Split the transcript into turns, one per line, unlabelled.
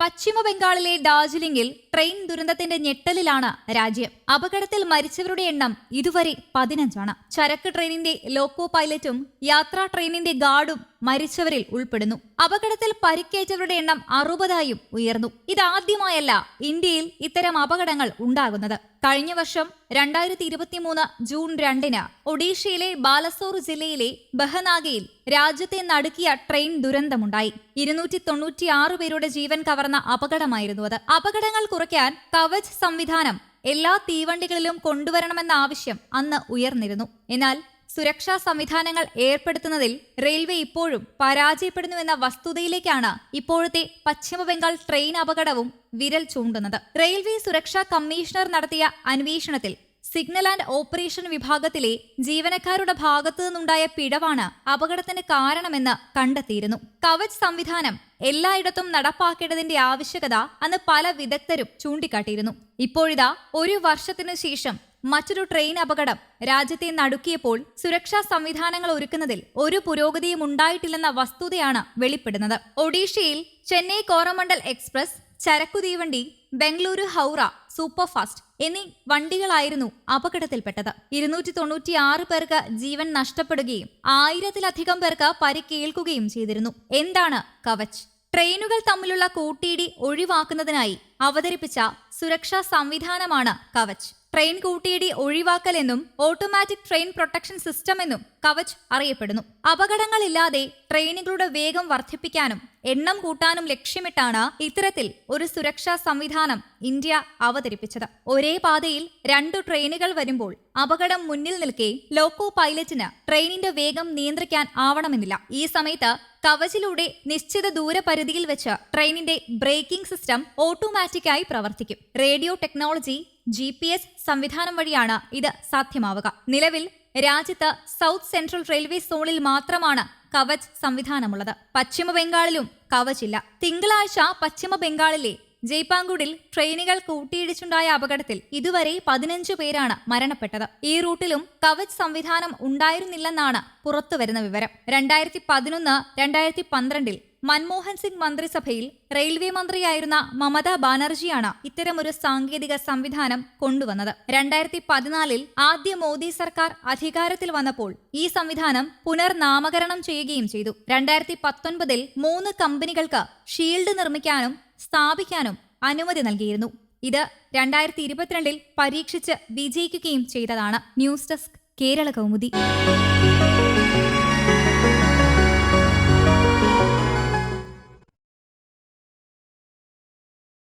പശ്ചിമ ബംഗാളിലെ ഡാർജിലിംഗിൽ ട്രെയിൻ ദുരന്തത്തിന്റെ ഞെട്ടലിലാണ് രാജ്യം. അപകടത്തിൽ മരിച്ചവരുടെ എണ്ണം ഇതുവരെ പതിനഞ്ചാണ്. ചരക്ക് ട്രെയിനിന്റെ ലോക്കോ പൈലറ്റും യാത്രാ ട്രെയിനിന്റെ ഗാർഡും മരിച്ചവരിൽ ഉൾപ്പെടുന്നു. അപകടത്തിൽ പരിക്കേറ്റവരുടെ എണ്ണം അറുപതായും ഉയർന്നു. ഇതാദ്യമായല്ല ഇന്ത്യയിൽ ഇത്തരം അപകടങ്ങൾ ഉണ്ടാകുന്നത്. കഴിഞ്ഞ വർഷം രണ്ടായിരത്തി ഇരുപത്തിമൂന്ന് ജൂൺ രണ്ടിന് ഒഡീഷയിലെ ബാലസോർ ജില്ലയിലെ ബഹനാഗയിൽ രാജ്യത്തെ നടുക്കിയ ട്രെയിൻ ദുരന്തമുണ്ടായി. ഇരുന്നൂറ്റി തൊണ്ണൂറ്റിയാറ് പേരുടെ ജീവൻ കവർന്ന അപകടമായിരുന്നു അത്. അപകടങ്ങൾ കുറയ്ക്കാൻ കവച് സംവിധാനം എല്ലാ തീവണ്ടികളിലും കൊണ്ടുവരണമെന്ന ആവശ്യം അന്ന് ഉയർന്നിരുന്നു. എന്നാൽ സുരക്ഷാ സംവിധാനങ്ങൾ ഏർപ്പെടുത്തുന്നതിൽ റെയിൽവേ ഇപ്പോഴും പരാജയപ്പെടുന്നുവെന്ന വസ്തുതയിലേക്കാണ് ഇപ്പോഴത്തെ പശ്ചിമബംഗാൾ ട്രെയിൻ അപകടവും വിരൽ ചൂണ്ടുന്നത്. റെയിൽവേ സുരക്ഷാ കമ്മീഷണർ നടത്തിയ അന്വേഷണത്തിൽ സിഗ്നൽ ആൻഡ് ഓപ്പറേഷൻ വിഭാഗത്തിലെ ജീവനക്കാരുടെ ഭാഗത്തു നിന്നുണ്ടായ പിഴവാണ് അപകടത്തിന് കാരണമെന്ന് കണ്ടെത്തിയിരുന്നു. കവച് സംവിധാനം എല്ലായിടത്തും നടപ്പാക്കേണ്ടതിന്റെ ആവശ്യകത അന്ന് പല വിദഗ്ധരും ചൂണ്ടിക്കാട്ടിയിരുന്നു. ഇപ്പോഴിതാ ഒരു വർഷത്തിനു ശേഷം മറ്റൊരു ട്രെയിൻ അപകടം രാജ്യത്തെ നടുക്കിയപ്പോൾ സുരക്ഷാ സംവിധാനങ്ങൾ ഒരുക്കുന്നതിൽ ഒരു പുരോഗതിയും ഉണ്ടായിട്ടില്ലെന്ന വസ്തുതയാണ് വെളിപ്പെടുന്നത്. ഒഡീഷയിൽ ചെന്നൈ കോറമണ്ഡൽ എക്സ്പ്രസ് ചരക്കുതീവണ്ടി ബംഗളൂരു ഹൗറ സൂപ്പർഫാസ്റ്റ് എന്നീ വണ്ടികളായിരുന്നു അപകടത്തിൽപ്പെട്ടത്. ഇരുന്നൂറ്റി തൊണ്ണൂറ്റി ആറ് പേർക്ക് ജീവൻ നഷ്ടപ്പെടുകയും ആയിരത്തിലധികം പേർക്ക് പരിക്കേൽക്കുകയും ചെയ്തിരുന്നു. എന്താണ് കവച് ട്രെയിനുകൾ തമ്മിലുള്ള കൂട്ടിയിടി ഒഴിവാക്കുന്നതിനായി അവതരിപ്പിച്ച സുരക്ഷാ സംവിധാനമാണ് കവച് ട്രെയിൻ കൂട്ടിയിടി ഒഴിവാക്കലെന്നും ഓട്ടോമാറ്റിക് ട്രെയിൻ പ്രൊട്ടക്ഷൻ സിസ്റ്റം എന്നും കവച് അറിയപ്പെടുന്നു. അപകടങ്ങളില്ലാതെ ട്രെയിനുകളുടെ വേഗം വർദ്ധിപ്പിക്കാനും എണ്ണം കൂട്ടാനും ലക്ഷ്യമിട്ടാണ് ഇത്തരത്തിൽ ഒരു സുരക്ഷാ സംവിധാനം ഇന്ത്യ അവതരിപ്പിച്ചത്. ഒരേ പാതയിൽ രണ്ടു ട്രെയിനുകൾ വരുമ്പോൾ അപകടം മുന്നിൽ നിൽക്കെ ലോക്കോ പൈലറ്റിന് ട്രെയിനിന്റെ വേഗം നിയന്ത്രിക്കാൻ ആവണമെന്നില്ല. ഈ സമയത്ത് കവചിലൂടെ നിശ്ചിത ദൂരപരിധിയിൽ വെച്ച് ട്രെയിനിന്റെ ബ്രേക്കിംഗ് സിസ്റ്റം ഓട്ടോമാറ്റിക്കായി പ്രവർത്തിക്കും. Radio technology G P S സംവിധാനം വഴിയാണ് ഇത് സാധ്യമാവുക. നിലവിൽ രാജ്യത്ത് സൗത്ത് സെൻട്രൽ റെയിൽവേ സോണിൽ മാത്രമാണ് കവച് സംവിധാനമുള്ളത്. പശ്ചിമ ബംഗാളിലും കവചില്ല. തിങ്കളാഴ്ച പശ്ചിമ ബംഗാളിലെ ജയ്പാങ്കുഡിൽ ട്രെയിനുകൾ കൂട്ടിയിടിച്ചുണ്ടായ അപകടത്തിൽ ഇതുവരെ പതിനഞ്ചു പേരാണ് മരണപ്പെട്ടത്. ഈ റൂട്ടിലും കവച് സംവിധാനം ഉണ്ടായിരുന്നില്ലെന്നാണ് പുറത്തുവരുന്ന വിവരം. രണ്ടായിരത്തി പതിനൊന്ന് രണ്ടായിരത്തി പന്ത്രണ്ടിൽ മൻമോഹൻ സിംഗ് മന്ത്രിസഭയിൽ റെയിൽവേ മന്ത്രിയായിരുന്ന മമതാ ബാനർജിയാണ് ഇത്തരമൊരു സാങ്കേതിക സംവിധാനം കൊണ്ടുവന്നത്. രണ്ടായിരത്തി പതിനാലിൽ ആദ്യ മോദി സർക്കാർ അധികാരത്തിൽ വന്നപ്പോൾ ഈ സംവിധാനം പുനർനാമകരണം ചെയ്യുകയും ചെയ്തു. രണ്ടായിരത്തി പത്തൊൻപതിൽ മൂന്ന് കമ്പനികൾക്ക് ഷീൽഡ് നിർമ്മിക്കാനും സ്ഥാപിക്കാനും അനുമതി നൽകിയിരുന്നു. ഇത് രണ്ടായിരത്തി ഇരുപത്തിരണ്ടിൽ പരീക്ഷിച്ച് വിജയിക്കുകയും ചെയ്തതാണ് ന്യൂസ് ഡെസ്ക് കേരള കൗമുദി.